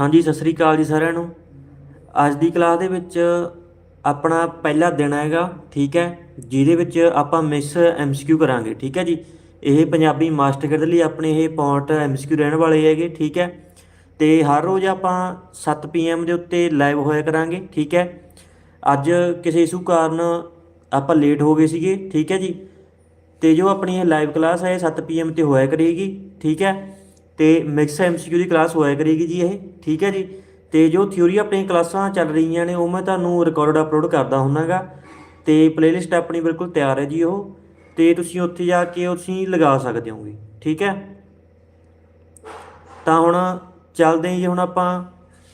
ਹਾਂਜੀ, ਸਤਿ ਸ੍ਰੀ ਅਕਾਲ ਜੀ ਸਾਰਿਆਂ ਨੂੰ। ਅੱਜ ਦੀ ਕਲਾਸ ਦੇ ਵਿੱਚ ਆਪਣਾ ਪਹਿਲਾ ਦਿਨ ਹੈਗਾ ਠੀਕ ਹੈ? ਜਿਹਦੇ ਵਿੱਚ ਆਪਾਂ ਮਿਸ ਐਮਸੀਕਿਊ ਕਰਾਂਗੇ, ਠੀਕ ਹੈ ਜੀ? ਇਹ ਪੰਜਾਬੀ ਮਾਸਟਰ ਦੇ ਲਈ ਆਪਣੇ ਇਹ ਪੌਂਟ ਐਮਸੀਕਿਊ ਰਹਿਣ ਵਾਲੇ ਹੈਗੇ, ਠੀਕ ਹੈ? ਤੇ ਹਰ ਰੋਜ਼ ਆਪਾਂ 7 ਪੀਐਮ ਦੇ ਉੱਤੇ ਲਾਈਵ ਹੋਇਆ ਕਰਾਂਗੇ, ਠੀਕ ਹੈ? ਅੱਜ ਕਿਸੇ ਇਸ਼ੂ ਕਾਰਨ ਆਪਾਂ ਲੇਟ ਹੋ ਗਏ ਸੀਗੇ, ਠੀਕ ਹੈ ਜੀ? ਤੇ ਜੋ ਆਪਣੀ ਇਹ ਲਾਈਵ ਕਲਾਸ ਹੈ 7 ਪੀਐਮ ਤੇ ਹੋਇਆ ਕਰੇਗੀ, ਠੀਕ ਹੈ? ਤੇ ਮਿਕਸ ਐਮਸੀਕਿਊ ਦੀ ਕਲਾਸ ਹੋਇਆ ਕਰੇਗੀ ਜੀ ਇਹ, ਠੀਕ ਹੈ ਜੀ? ਤੇ ਜੋ ਥਿਊਰੀ ਆਪਣੀਆਂ ਕਲਾਸਾਂ ਚੱਲ ਰਹੀਆਂ ਨੇ, ਉਹ ਮੈਂ ਤੁਹਾਨੂੰ ਰਿਕਾਰਡ ਅਪਲੋਡ ਕਰਦਾ ਹੁੰਨਾਗਾ। ਤੇ ਪਲੇਲਿਸਟ ਆਪਣੀ ਬਿਲਕੁਲ ਤਿਆਰ ਹੈ ਜੀ ਉਹ। ਤੇ ਤੁਸੀਂ ਉੱਥੇ ਜਾ ਕੇ ਤੁਸੀਂ ਲਗਾ ਸਕਦੇ ਹੋਗੇ, ਠੀਕ ਹੈ? ਤਾਂ ਹੁਣ ਚੱਲਦੇ ਹਾਂ ਜੀ, ਹੁਣ ਆਪਾਂ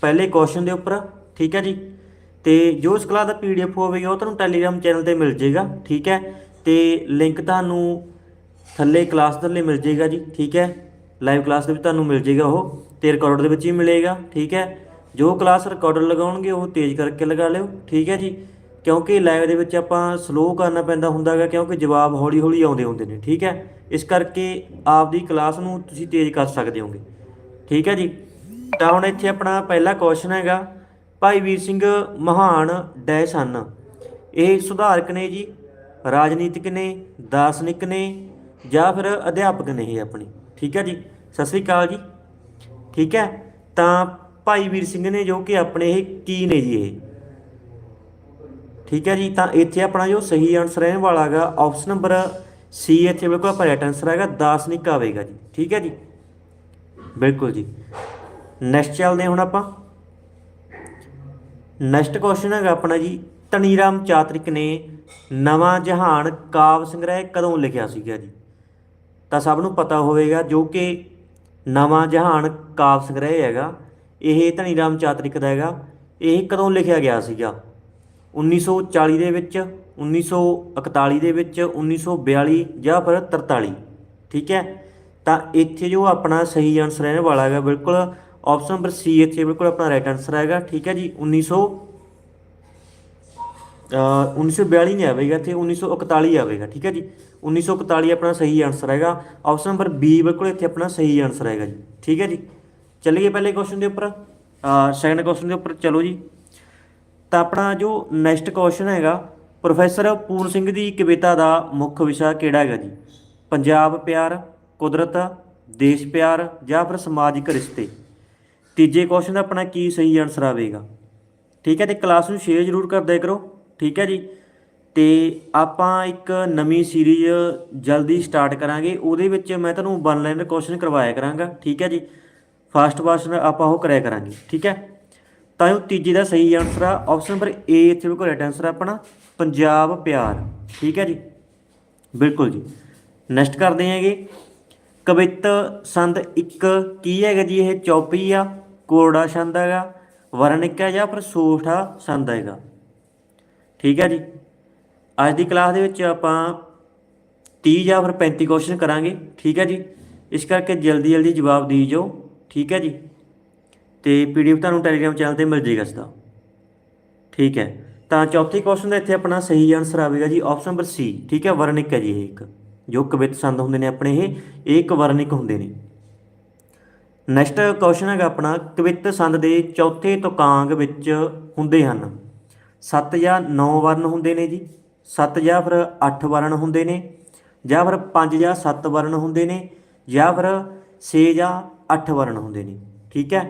ਪਹਿਲੇ ਕੁਐਸਚਨ ਦੇ ਉੱਪਰ, ਠੀਕ ਹੈ ਜੀ? ਤੇ ਜੋ ਇਸ ਕਲਾਸ ਦਾ ਪੀਡੀਐਫ ਹੋਵੇਗੀ ਉਹ ਤੁਹਾਨੂੰ ਟੈਲੀਗ੍ਰਾਮ ਚੈਨਲ ਤੇ ਮਿਲ ਜਾਏਗਾ ਠੀਕ ਹੈ? ਤੇ ਲਿੰਕ ਤੁਹਾਨੂੰ ਥੱਲੇ ਕਲਾਸ ਥੱਲੇ ਮਿਲ ਜਾਏਗਾ ਜੀ, ਠੀਕ ਹੈ? ਲਾਈਵ ਕਲਾਸ ਦੇ ਵਿੱਚ ਤੁਹਾਨੂੰ ਮਿਲ ਜਾਏਗਾ ਉਹ, ਤੇ ਰਿਕਾਰਡ ਦੇ ਵਿੱਚ ਹੀ ਮਿਲੇਗਾ, ਠੀਕ ਹੈ? ਜੋ ਕਲਾਸ ਰਿਕਾਰਡਰ ਲਗਾਉਣਗੇ, ਉਹ ਤੇਜ਼ ਕਰਕੇ ਲਗਾ ਲਿਓ, ਠੀਕ ਹੈ ਜੀ? ਕਿਉਂਕਿ ਲਾਈਵ ਦੇ ਵਿੱਚ ਆਪਾਂ ਸਲੋ ਕਰਨਾ ਪੈਂਦਾ ਹੁੰਦਾ ਹੈਗਾ ਕਿਉਂਕਿ ਜਵਾਬ ਹੌਲੀ ਹੌਲੀ ਆਉਂਦੇ ਹੁੰਦੇ ਨੇ, ਠੀਕ ਹੈ? ਇਸ ਕਰਕੇ ਆਪਦੀ ਕਲਾਸ ਨੂੰ ਤੁਸੀਂ ਤੇਜ਼ ਕਰ ਸਕਦੇ ਹੋਗੇ, ਠੀਕ ਹੈ ਜੀ? ਤਾਂ ਹੁਣ ਇੱਥੇ ਆਪਣਾ ਪਹਿਲਾ ਕੁਐਸਚਨ ਹੈਗਾ, ਭਾਈ ਵੀਰ ਸਿੰਘ ਮਹਾਨ ਡੈਸ਼ ਹਨ ਇਹ ਸੁਧਾਰਕ ਨੇ ਜੀ, ਰਾਜਨੀਤਿਕ ਨੇ, ਦਾਰਸ਼ਨਿਕ ਨੇ, ਜਾਂ ਫਿਰ ਅਧਿਆਪਕ ਨੇ ਇਹ ਆਪਣੀ? ਠੀਕ ਹੈ ਜੀ? ਸਤਿ ਸ੍ਰੀ ਅਕਾਲ ਜੀ। ਠੀਕ ਹੈ? ਤਾਂ ਭਾਈ ਵੀਰ ਸਿੰਘ ਨੇ ਜੋ ਕਿ ਆਪਣੇ ਇਹ ਕੀ ਨੇ ਜੀ ਇਹ? ਠੀਕ ਹੈ ਜੀ? ਤਾਂ ਇੱਥੇ ਆਪਣਾ ਜੋ ਸਹੀ ਆਨਸਰ ਰਹਿਣ ਵਾਲਾ ਹੈਗਾ ਆਪਸ਼ਨ ਨੰਬਰ ਸੀ ਇੱਥੇ ਬਿਲਕੁਲ ਆਪਾਂ ਰਾਈਟ ਆਨਸਰ ਹੈਗਾ ਦਾਰਸ਼ਨਿਕ ਆਵੇਗਾ ਜੀ। ਠੀਕ ਹੈ ਜੀ? ਬਿਲਕੁਲ ਜੀ। ਨੈਕਸਟ ਚੱਲਦੇ ਹਾਂ ਹੁਣ ਆਪਾਂ। ਨੈਕਸਟ ਕੁਐਸਚਨ ਹੈਗਾ ਆਪਣਾ ਜੀ, ਧਨੀਰਾਮ ਚਾਤਰਿਕ ਨੇ ਨਵਾਂ ਜਹਾਨ ਕਾਵ ਸੰਗ੍ਰਹਿ ਕਦੋਂ ਲਿਖਿਆ ਸੀਗਾ ਜੀ? ਤਾਂ ਸਭ ਨੂੰ ਪਤਾ ਹੋਵੇਗਾ ਜੋ ਕਿ ਨਵਾਂ ਜਹਾਨ ਕਾਵ ਸੰਗ੍ਰਹਿ ਹੈਗਾ। ਇਹ ਧਨੀ ਰਾਮ ਚਾਤਰਿਕ ਦਾ ਹੈਗਾ। ਇਹ ਕਦੋਂ ਲਿਖਿਆ ਗਿਆ ਸੀਗਾ? 1940 ਦੇ ਵਿੱਚ 1941 ਦੇ ਵਿੱਚ 1942 ਜਾਂ ਫਿਰ 43 ਠੀਕ ਹੈ? ਤਾਂ ਇੱਥੇ ਜੋ ਆਪਣਾ ਸਹੀ ਆਨਸਰ ਰਹਿਣ ਵਾਲਾ ਹੈਗਾ, ਬਿਲਕੁਲ ਆਪਸ਼ਨ ਨੰਬਰ ਸੀ ਇੱਥੇ ਬਿਲਕੁਲ ਆਪਣਾ ਰਾਈਟ ਆਨਸਰ ਹੈਗਾ। ਠੀਕ ਹੈ ਜੀ? 1900 ਅ 1942 ਨਹੀਂ ਆਵੇਗਾ ਤੇ 1941 ਆਵੇਗਾ, ਠੀਕ ਹੈ ਜੀ? 1941 ਆਪਣਾ ਸਹੀ ਆਨਸਰ ਹੈਗਾ। ਆਪਸ਼ਨ ਨੰਬਰ ਬੀ ਬਿਲਕੁਲ ਇੱਥੇ ਆਪਣਾ ਸਹੀ ਆਨਸਰ ਹੈਗਾ ਜੀ, ਠੀਕ ਹੈ ਜੀ? ਚੱਲੀਏ ਪਹਿਲੇ ਕੁਐਸਚਨ ਦੇ ਉੱਪਰ। ਸੈਕੰਡ ਕੁਐਸਚਨ ਦੇ ਉੱਪਰ ਚਲੋ ਜੀ। ਤਾਂ ਆਪਣਾ ਜੋ ਨੈਕਸਟ ਕੁਐਸਚਨ ਹੈਗਾ, ਪ੍ਰੋਫੈਸਰ ਪੂਰਨ ਸਿੰਘ ਦੀ ਕਵਿਤਾ ਦਾ ਮੁੱਖ ਵਿਸ਼ਾ ਕਿਹੜਾ ਹੈਗਾ ਜੀ? ਪੰਜਾਬ ਪਿਆਰ, ਕੁਦਰਤ, ਦੇਸ਼ ਪਿਆਰ ਜਾਂ ਫਿਰ ਸਮਾਜਿਕ ਰਿਸ਼ਤੇ? ਤੀਜੇ ਕੁਐਸਚਨ ਦਾ ਆਪਣਾ ਕੀ ਸਹੀ ਆਨਸਰ ਆਵੇਗਾ? ਠੀਕ ਹੈ ਤੇ ਕਲਾਸ ਨੂੰ ਸ਼ੇਅਰ ਜ਼ਰੂਰ ਕਰ ਦਿਆ ਕਰੋ। ਠੀਕ ਹੈ ਜੀ? ਤੇ ਆਪਾਂ ਇੱਕ ਨਵੀਂ ਸੀਰੀਜ਼ ਜਲਦੀ ਸਟਾਰਟ ਕਰਾਂਗੇ। ਉਹਦੇ ਵਿੱਚ ਮੈਂ ਤੁਹਾਨੂੰ ਵਨ ਲਾਈਨਰ ਕੁਐਸਚਨ ਕਰਵਾਇਆ ਕਰਾਂਗਾ, ਠੀਕ ਹੈ ਜੀ? ਫਾਸਟ ਕੁਐਸਚਨ ਆਪਾਂ ਉਹ ਕਰਿਆ ਕਰਾਂਗੇ, ਠੀਕ ਹੈ? ਤਾਂ ਉਹ ਤੀਜੀ ਦਾ ਸਹੀ ਆਨਸਰ ਆ। ਆਪਸ਼ਨ ਨੰਬਰ ਏ ਇੱਥੇ ਬਿਲਕੁਲ ਰਾਈਟ ਆਨਸਰ ਆ ਆਪਣਾ, ਪੰਜਾਬ ਪਿਆਰ, ਠੀਕ ਹੈ ਜੀ? ਬਿਲਕੁਲ ਜੀ। ਨੈਕਸਟ ਕਰਦੇ ਹੈਗੇ। ਕਵਿਤ ਸੰਦ ਇੱਕ ਕੀ ਹੈਗਾ ਜੀ? ਇਹ ਚੌਪੀ ਆ ਕੋਰੜਾ ਛੰਦ ਹੈਗਾ, ਵਰਣਿਕ ਹੈ ਜਾਂ ਫਿਰ ਸੂਠਾ ਛੰਦ ਹੈਗਾ? ਠੀਕ ਹੈ ਜੀ। ਅੱਜ ਦੀ ਕਲਾਸ ਦੇ ਵਿੱਚ ਆਪਾਂ 30 ਜਾਂ ਫਿਰ 35 ਕੁਐਸਚਨ ਕਰਾਂਗੇ, ਠੀਕ ਹੈ ਜੀ। ਇਸ ਕਰਕੇ ਜਲਦੀ ਜਲਦੀ ਜਵਾਬ ਦੇ ਜਾਓ ਠੀਕ ਹੈ ਜੀ। ਤੇ ਪੀਡੀਐਫ ਤੁਹਾਨੂੰ ਟੈਲੀਗ੍ਰਾਮ ਚੈਨਲ ਤੇ ਮਿਲ ਜਾਏਗਾ ਇਸ ਠੀਕ ਹੈ। ਤਾਂ ਚੌਥੀ ਕੁਐਸਚਨ ਦਾ ਇੱਥੇ ਆਪਣਾ ਸਹੀ ਆਨਸਰ ਆਵੇਗਾ ਜੀ ਆਪਸ਼ਨ ਨੰਬਰ ਸੀ ਠੀਕ ਹੈ। ਵਰਣਿਕ ਹੈ ਜੀ ਇਹ ਇੱਕ, ਜੋ ਕਵਿਤ ਸੰਦ ਹੁੰਦੇ ਨੇ ਆਪਣੇ ਇਹ ਇਹ ਇੱਕ ਵਰਣਿਕ ਹੁੰਦੇ ਨੇ। ਨੈਕਸਟ ਕੁਐਸਚਨ ਹੈਗਾ ਆਪਣਾ, ਕਵਿਤ ਸੰਦ ਦੇ ਚੌਥੇ ਤੁਕਾਂਗ ਵਿੱਚ ਹੁੰਦੇ ਹਨ। 7 ਜਾਂ 9 ਵਰਨ ਹੁੰਦੇ ਨੇ ਜੀ। 7 ਜਾਂ ਫਿਰ 8 ਵਰਨ ਹੁੰਦੇ ਨੇ। ਜਾਂ ਫਿਰ 5 ਜਾਂ 7 ਵਰਨ ਹੁੰਦੇ ਨੇ। ਜਾਂ ਫਿਰ 6 ਜਾਂ 8 ਵਰਨ ਹੁੰਦੇ ਨੇ। ਠੀਕ ਹੈ?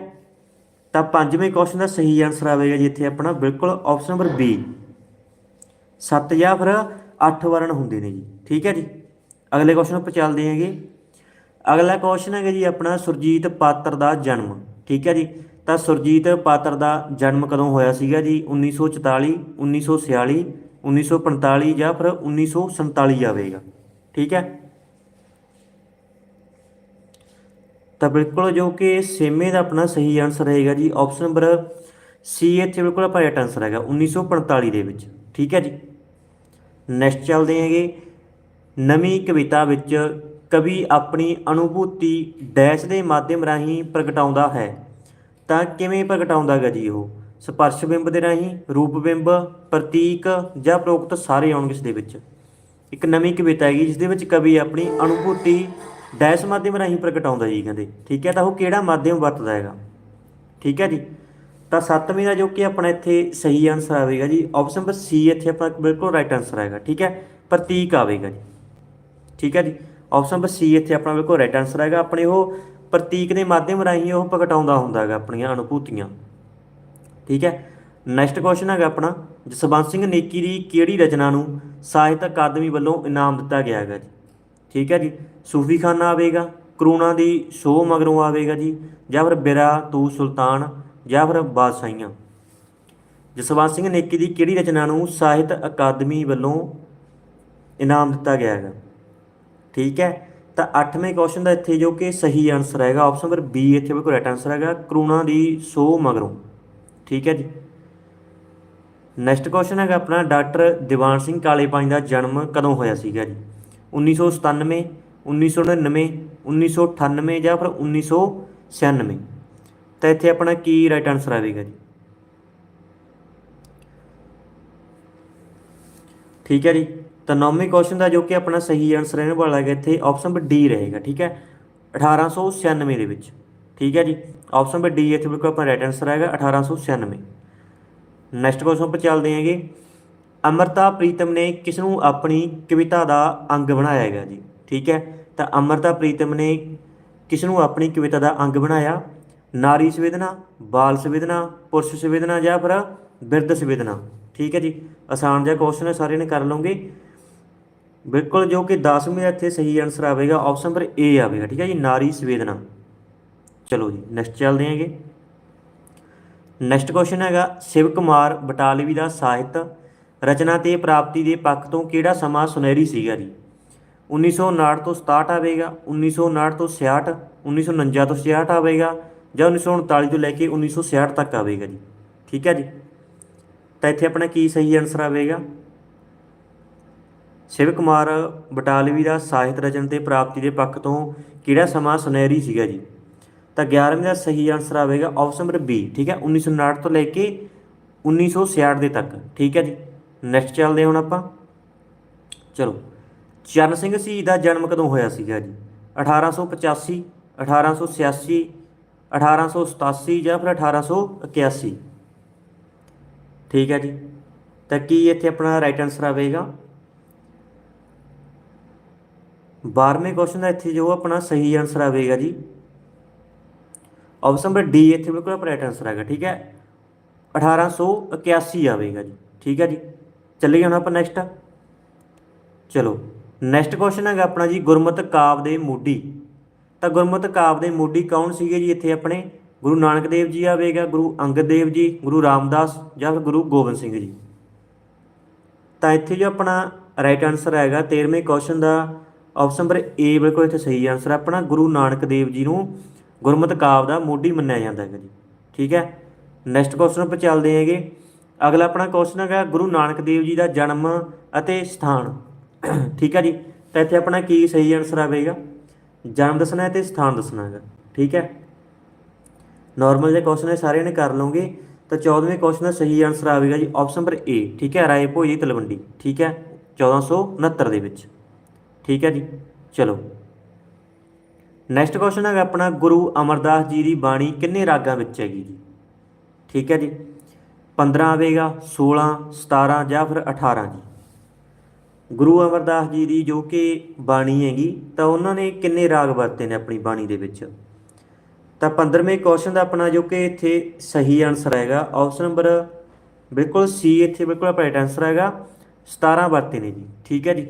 ਤਾਂ ਪੰਜਵੇਂ ਕੁਐਸਚਨ ਦਾ ਸਹੀ ਆਨਸਰ ਆਵੇਗਾ ਜੀ ਇੱਥੇ ਆਪਣਾ। ਬਿਲਕੁਲ ਆਪਸ਼ਨ ਨੰਬਰ ਬੀ 7 ਜਾਂ ਫਿਰ 8 ਵਰਨ ਹੁੰਦੇ ਨੇ ਜੀ। ਠੀਕ ਹੈ ਜੀ? ਅਗਲੇ ਕੁਐਸਚਨ ਉੱਪਰ ਚੱਲਦੇ ਹੈਗੇ। ਅਗਲਾ ਕੁਐਸਚਨ ਹੈਗਾ ਜੀ ਆਪਣਾ ਸੁਰਜੀਤ ਪਾਤਰ ਦਾ ਜਨਮ। ਠੀਕ ਹੈ ਜੀ? ਤਾਂ ਸੁਰਜੀਤ ਪਾਤਰ ਦਾ ਜਨਮ ਕਦੋਂ ਹੋਇਆ ਸੀਗਾ ਜੀ? 1944 1946 1945 ਜਾਂ ਫਿਰ 1947 ਆਵੇਗਾ ਠੀਕ ਹੈ? ਤਾਂ ਬਿਲਕੁਲ ਜੋ ਕਿ ਸੇਮੇ ਦਾ ਆਪਣਾ ਸਹੀ ਆਨਸਰ ਰਹੇਗਾ ਜੀ। ਆਪਸ਼ਨ ਨੰਬਰ ਸੀ ਇੱਥੇ ਬਿਲਕੁਲ ਆਪਾਂ ਰਾਈਟ ਆਨਸਰ ਹੈਗਾ 1945 ਦੇ ਵਿੱਚ। ਠੀਕ ਹੈ ਜੀ? ਨੈਕਸਟ ਚੱਲਦੇ ਹੈਗੇ। ਨਵੀਂ ਕਵਿਤਾ ਵਿੱਚ ਕਵੀ ਆਪਣੀ ਅਨੁਭੂਤੀ ਡੈਸ਼ ਦੇ ਮਾਧਿਅਮ ਰਾਹੀਂ ਪ੍ਰਗਟਾਉਂਦਾ ਹੈ। ਤਾਂ ਕਿਵੇਂ ਪ੍ਰਗਟਾਉਂਦਾ ਗਾ ਜੀ ਉਹ? ਸਪਰਸ਼ ਬਿੰਬ ਦੇ ਰਾਹੀਂ, ਰੂਪ ਬਿੰਬ, ਪ੍ਰਤੀਕ ਜਾਂ ਪ੍ਰੋਕਤ ਸਾਰੇ ਆਉਣਗੇ ਇਸ ਦੇ ਵਿੱਚ। ਇੱਕ ਨਵੀਂ ਕਵਿਤਾ ਹੈਗੀ, ਜਿਸ ਦੇ ਵਿੱਚ ਕਵੀ ਆਪਣੀ ਅਨੁਭੂਤੀ ਡੈਸ਼ ਮਾਧਿਅਮ ਰਾਹੀਂ ਪ੍ਰਗਟਾਉਂਦਾ ਜੀ ਕਹਿੰਦੇ। ਠੀਕ ਹੈ, ਤਾਂ ਉਹ ਕਿਹੜਾ ਮਾਧਿਅਮ ਵਰਤਦਾ ਹੈਗਾ? ਠੀਕ ਹੈ ਜੀ? ਤਾਂ ਸੱਤਵੀਂ ਦਾ ਜੋ ਕਿ ਆਪਣਾ ਇੱਥੇ ਸਹੀ ਆਨਸਰ ਆਵੇਗਾ ਜੀ ਆਪਸ਼ਨ ਨੰਬਰ ਸੀ ਇੱਥੇ ਆਪਣਾ ਬਿਲਕੁਲ ਰਾਈਟ ਆਨਸਰ ਆਏਗਾ ਠੀਕ ਹੈ? ਪ੍ਰਤੀਕ ਆਵੇਗਾ ਜੀ। ਠੀਕ ਹੈ ਜੀ? ਆਪਸ਼ਨ ਨੰਬਰ ਸੀ ਇੱਥੇ ਆਪਣਾ ਬਿਲਕੁਲ ਰਾਈਟ ਆਨਸਰ ਆਏਗਾ ਆਪਣੇ ਉਹ ਪ੍ਰਤੀਕ ਦੇ ਮਾਧਿਅਮ ਰਾਹੀਂ ਉਹ ਪ੍ਰਗਟਾਉਂਦਾ ਹੁੰਦਾ ਹੈਗਾ ਆਪਣੀਆਂ ਅਨੁਭੂਤੀਆਂ। ਠੀਕ ਹੈ? ਨੈਕਸਟ ਕੁਐਸਚਨ ਹੈਗਾ ਆਪਣਾ, ਜਸਵੰਤ ਸਿੰਘ ਨੇਕੀ ਦੀ ਕਿਹੜੀ ਰਚਨਾ ਨੂੰ ਸਾਹਿਤ ਅਕਾਦਮੀ ਵੱਲੋਂ ਇਨਾਮ ਦਿੱਤਾ ਗਿਆ ਹੈਗਾ ਜੀ? ਠੀਕ ਹੈ ਜੀ? ਸੂਫੀ ਖਾਨਾ ਆਵੇਗਾ, ਕਰੂਣਾ ਦੀ ਸ਼ੋਅ ਮਗਰੋਂ ਆਵੇਗਾ ਜੀ, ਜਾਂ ਫਿਰ ਬਿਰਾ, ਤੂ, ਸੁਲਤਾਨ, ਜਾਂ ਫਿਰ ਬਾਦਸ਼ਾਹੀਆਂ। ਜਸਵੰਤ ਸਿੰਘ ਨੇਕੀ ਦੀ ਕਿਹੜੀ ਰਚਨਾ ਨੂੰ ਸਾਹਿਤ ਅਕਾਦਮੀ ਵੱਲੋਂ ਇਨਾਮ ਦਿੱਤਾ ਗਿਆ ਹੈਗਾ? ਠੀਕ ਹੈ? ਤਾਂ 8ਵੇਂ ਕੁਐਸਚਨ ਦਾ ਇੱਥੇ ਜੋ ਕਿ ਸਹੀ ਆਨਸਰ ਹੈਗਾ ਆਪਸ਼ਨ ਨੰਬਰ ਬੀ ਇੱਥੇ ਬਿਲਕੁਲ ਰਾਈਟ ਆਨਸਰ ਹੈਗਾ, ਕਰੂਣਾ ਦੀ ਸੋ ਮਗਰੋਂ। ਠੀਕ ਹੈ ਜੀ? ਨੈਕਸਟ ਕੁਐਸਚਨ ਹੈਗਾ ਆਪਣਾ, ਡਾਕਟਰ ਦੀਵਾਨ ਸਿੰਘ ਕਾਲੇ ਦਾ ਜਨਮ ਕਦੋਂ ਹੋਇਆ ਸੀਗਾ ਜੀ? 1997 1999 1998 ਜਾਂ ਫਿਰ 1996 ਤਾਂ ਇੱਥੇ ਆਪਣਾ ਕੀ ਰਾਈਟ ਆਨਸਰ ਆਵੇਗਾ ਜੀ? ਠੀਕ ਹੈ ਜੀ? ਤਾਂ ਨੌਵੇਂ ਕੁਐਸਚਨ ਦਾ ਜੋ ਕਿ ਆਪਣਾ ਸਹੀ ਆਨਸਰ ਰਹਿਣ ਵਾਲਾ ਹੈਗਾ ਇੱਥੇ। ਆਪਸ਼ਨ ਨੰਬਰ ਡੀ ਰਹੇਗਾ, ਠੀਕ ਹੈ? 1896 ਦੇ ਵਿੱਚ, ਠੀਕ ਹੈ ਜੀ? ਆਪਸ਼ਨ ਨੰਬਰ ਡੀ ਇੱਥੇ ਬਿਲਕੁਲ ਆਪਣਾ ਰਾਈਟ ਆਨਸਰ ਆਏਗਾ 1896 ਨੈਕਸਟ ਕੁਐਸਚਨ ਉੱਪਰ ਚੱਲਦੇ ਹਾਂਗੇ। ਅਮਰਤਾ ਪ੍ਰੀਤਮ ਨੇ ਕਿਸ ਨੂੰ ਆਪਣੀ ਕਵਿਤਾ ਦਾ ਅੰਗ ਬਣਾਇਆ ਹੈਗਾ ਜੀ? ਠੀਕ ਹੈ? ਤਾਂ ਅਮਰਤਾ ਪ੍ਰੀਤਮ ਨੇ ਕਿਸ ਨੂੰ ਆਪਣੀ ਕਵਿਤਾ ਦਾ ਅੰਗ ਬਣਾਇਆ? ਨਾਰੀ ਸੰਵੇਦਨਾ, ਬਾਲ ਸੰਵੇਦਨਾ, ਪੁਰਸ਼ ਸੰਵੇਦਨਾ ਜਾਂ ਫਿਰ ਬਿਰਧ ਸੰਵੇਦਨਾ? ਠੀਕ ਹੈ ਜੀ? ਆਸਾਨ ਜਿਹਾ ਕੁਐਸਚਨ ਹੈ, ਸਾਰੇ ਨੇ ਕਰ ਲਓਗੇ। ਬਿਲਕੁਲ ਜੋ ਕਿ 10ਵੀਂ ਦਾ ਇੱਥੇ ਸਹੀ ਆਨਸਰ ਆਵੇਗਾ ਆਪਸ਼ਨ ਨੰਬਰ ਏ ਆਵੇਗਾ, ਠੀਕ ਹੈ ਜੀ, ਨਾਰੀ ਸਵੇਦਨਾ ਚਲੋ ਜੀ ਨੈਕਸਟ ਚੱਲਦੇ ਹਾਂਗੇ ਨੈਕਸਟ ਕੁਐਸਚਨ ਹੈਗਾ, ਸ਼ਿਵ ਕੁਮਾਰ ਬਟਾਲਵੀ ਦਾ ਸਾਹਿਤ ਰਚਨਾ ਤੇ ਪ੍ਰਾਪਤੀ ਦੇ ਪੱਖ ਤੋਂ ਕਿਹੜਾ ਸਮਾਂ ਸੁਨਹਿਰੀ ਸੀਗਾ ਜੀ? 1959 ਤੋਂ 67 ਆਵੇਗਾ 1959 ਤੋਂ 66 1949 ਤੋਂ 66 ਆਵੇਗਾ, ਜਾਂ 1939 ਤੋਂ ਲੈ ਕੇ 1966 ਤੱਕ ਆਵੇਗਾ ਜੀ। ਠੀਕ ਹੈ ਜੀ? ਤਾਂ ਇੱਥੇ ਆਪਣਾ ਕੀ ਸਹੀ ਆਨਸਰ ਆਵੇਗਾ? ਸ਼ਿਵ ਕੁਮਾਰ ਬਟਾਲਵੀ ਦਾ ਸਾਹਿਤ ਰਚਨ ਤੇ ਪ੍ਰਾਪਤੀ ਦੇ ਪੱਖ ਤੋਂ ਕਿਹੜਾ ਸਮਾਂ ਸੁਨਹਿਰੀ ਸੀਗਾ ਜੀ? ਤਾਂ 11ਵੀਂ ਦਾ ਸਹੀ ਆਨਸਰ ਆਵੇਗਾ ਆਪਸ਼ਨ ਨੰਬਰ ਬੀ ਠੀਕ ਹੈ? 1959 ਤੋਂ ਲੈ ਕੇ 1966 ਦੇ ਤੱਕ, ਠੀਕ ਹੈ ਜੀ? ਨੈਕਸਟ ਚੱਲਦੇ ਹਾਂ ਹੁਣ ਆਪਾਂ। ਚਲੋ, ਚਰਨ ਸਿੰਘ ਸ਼ਹੀਦ ਦਾ ਜਨਮ ਕਦੋਂ ਹੋਇਆ ਸੀਗਾ ਜੀ? 1885 1886 1887 ਜਾਂ ਫਿਰ 1881 ਠੀਕ ਹੈ ਜੀ? ਤਾਂ ਕੀ ਇੱਥੇ ਆਪਣਾ ਰਾਈਟ ਆਨਸਰ ਆਵੇਗਾ? 12ਵੇਂ ਕੁਐਸਚਨ ਦਾ ਇੱਥੇ ਜੋ ਆਪਣਾ ਸਹੀ ਆਨਸਰ ਆਵੇਗਾ ਜੀ। ਆਪਸ਼ਨ ਨੰਬਰ ਡੀ ਇੱਥੇ ਬਿਲਕੁਲ ਆਪਣਾ ਰਾਈਟ ਆਨਸਰ ਹੈਗਾ ਠੀਕ ਹੈ? 1881 ਆਵੇਗਾ ਜੀ, ਠੀਕ ਹੈ ਜੀ? ਚੱਲੀਏ ਹੁਣ ਆਪਾਂ ਨੈਕਸਟ ਚਲੋ ਨੈਕਸਟ ਕੁਐਸਚਨ ਹੈਗਾ ਆਪਣਾ ਜੀ, ਗੁਰਮਤਿ ਕਾਵ ਦੇ ਮੋਢੀ। ਤਾਂ ਗੁਰਮਤਿ ਕਾਵ ਦੇ ਮੋਢੀ ਕੌਣ ਸੀਗੇ ਜੀ ਇੱਥੇ ਆਪਣੇ? ਗੁਰੂ ਨਾਨਕ ਦੇਵ ਜੀ ਆਵੇਗਾ, ਗੁਰੂ ਅੰਗਦ ਦੇਵ ਜੀ, ਗੁਰੂ ਰਾਮਦਾਸ ਜਾਂ ਫਿਰ ਗੁਰੂ ਗੋਬਿੰਦ ਸਿੰਘ ਜੀ। ਤਾਂ ਇੱਥੇ ਜੋ ਆਪਣਾ ਰਾਈਟ ਆਨਸਰ ਹੈਗਾ 13ਵੇਂ ਕੁਐਸਚਨ ਦਾ ਆਪਸ਼ਨ ਨੰਬਰ ਏ ਬਿਲਕੁਲ ਇੱਥੇ ਸਹੀ ਆਨਸਰ ਆਪਣਾ ਗੁਰੂ ਨਾਨਕ ਦੇਵ ਜੀ ਨੂੰ ਗੁਰਮਤਿ ਕਾਵ ਦਾ ਮੋਢੀ ਮੰਨਿਆ ਜਾਂਦਾ ਹੈਗਾ ਜੀ। ਠੀਕ ਹੈ? ਨੈਕਸਟ ਕੁਐਸਚਨ ਉੱਪਰ ਚੱਲਦੇ ਹੈਗੇ। ਅਗਲਾ ਆਪਣਾ ਕੁਐਸਚਨ ਹੈਗਾ ਗੁਰੂ ਨਾਨਕ ਦੇਵ ਜੀ ਦਾ ਜਨਮ ਅਤੇ ਸਥਾਨ। ਠੀਕ ਹੈ ਜੀ? ਤਾਂ ਇੱਥੇ ਆਪਣਾ ਕੀ ਸਹੀ ਆਨਸਰ ਆਵੇਗਾ? ਜਨਮ ਦੱਸਣਾ ਹੈ ਤੇ ਸਥਾਨ ਦੱਸਣਾ ਹੈਗਾ। ਠੀਕ ਹੈ? ਨਾਰਮਲ ਜੇ ਕੁਐਸਚਨ ਹੈ ਸਾਰਿਆਂ ਨੇ ਕਰ ਲਓਗੇ। ਤਾਂ 14ਵੇਂ ਕੁਐਸਚਨ ਦਾ ਸਹੀ ਆਨਸਰ ਆਵੇਗਾ ਜੀ ਆਪਸ਼ਨ ਨੰਬਰ ਏ ਠੀਕ ਹੈ? ਰਾਏ ਭੋਜੀ ਤਲਵੰਡੀ। ਠੀਕ ਹੈ? 1469 ਦੇ ਵਿੱਚ। ਠੀਕ ਹੈ ਜੀ, ਚਲੋ। ਨੈਕਸਟ ਕੁਐਸਚਨ ਹੈਗਾ ਆਪਣਾ, ਗੁਰੂ ਅਮਰਦਾਸ ਜੀ ਦੀ ਬਾਣੀ ਕਿੰਨੇ ਰਾਗਾਂ ਵਿੱਚ ਹੈਗੀ ਜੀ? ਠੀਕ ਹੈ ਜੀ 15 ਆਵੇਗਾ 16 17 ਜਾਂ ਫਿਰ 18 ਜੀ? ਗੁਰੂ ਅਮਰਦਾਸ ਜੀ ਦੀ ਜੋ ਕਿ ਬਾਣੀ ਹੈਗੀ, ਤਾਂ ਉਹਨਾਂ ਨੇ ਕਿੰਨੇ ਰਾਗ ਵਰਤੇ ਨੇ ਆਪਣੀ ਬਾਣੀ ਦੇ ਵਿੱਚ? ਤਾਂ 15ਵੇਂ ਕੁਐਸਚਨ ਦਾ ਆਪਣਾ ਜੋ ਕਿ ਇੱਥੇ ਸਹੀ ਆਨਸਰ ਹੈਗਾ ਆਪਸ਼ਨ ਨੰਬਰ ਬਿਲਕੁਲ ਸੀ ਇੱਥੇ ਬਿਲਕੁਲ ਰਾਈਟ ਆਨਸਰ ਹੈਗਾ 17 ਵਰਤੇ ਨੇ ਜੀ, ਠੀਕ ਹੈ ਜੀ।